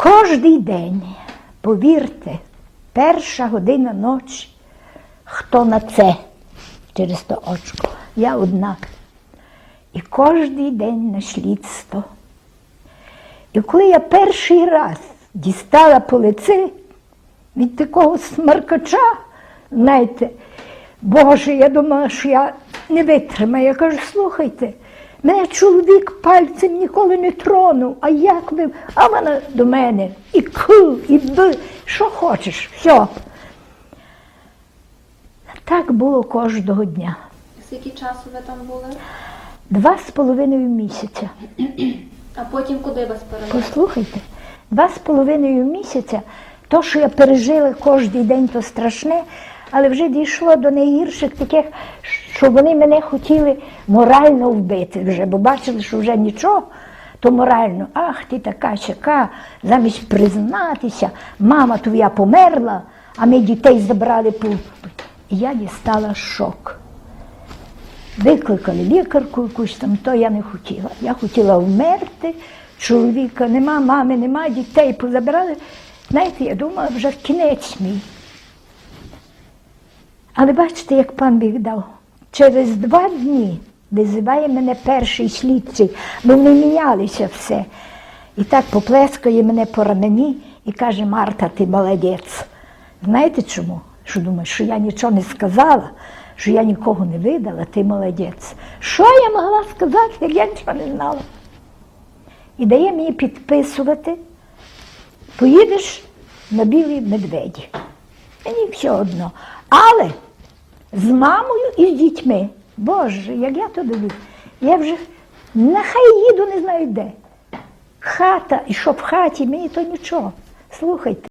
Кожний день, повірте, перша година ночі, хто на це через то очко, я одна. І кожний день на слідство. І коли я перший раз дістала по лице від такого смаркача, знаєте, Боже, я думала, що я не витримаю. Я кажу, слухайте, мене чоловік пальцем ніколи не тронув, а як ви? А вона до мене і к, і б, що хочеш, все. Так було кожного дня. Скільки часу ви там були? Два з половиною місяця. А потім куди вас перевели? Послухайте, два з половиною місяця, то, що я пережила кожен день, то страшне, але вже дійшло до найгірших таких, що вони мене хотіли морально вбити вже, бо бачили, що вже нічого, то морально, ах, ти така чека, замість признатися, мама твоя померла, а ми дітей забрали по. Я дістала шок. Викликали лікарку якусь там, то я не хотіла. Я хотіла вмерти, чоловіка нема, мами нема, дітей позабирали. Знаєте, я думала, вже кінець мій. Але бачите, як пан Біг дав. Через два дні визиває мене перший слідчий, бо ми мінялися все. І так поплескає мене по рамені і каже, Марта, ти молодець. Знаєте чому? Що думаєш, що я нічого не сказала, що я нікого не видала, ти молодець. Що я могла сказати, як я нічого не знала? І дає мені підписувати, поїдеш на білій медведі. Мені все одно. Але з мамою і з дітьми. Боже, як я то дивлюсь, я вже нехай їду, не знаю де. Хата, і що в хаті, мені то нічого. Слухайте.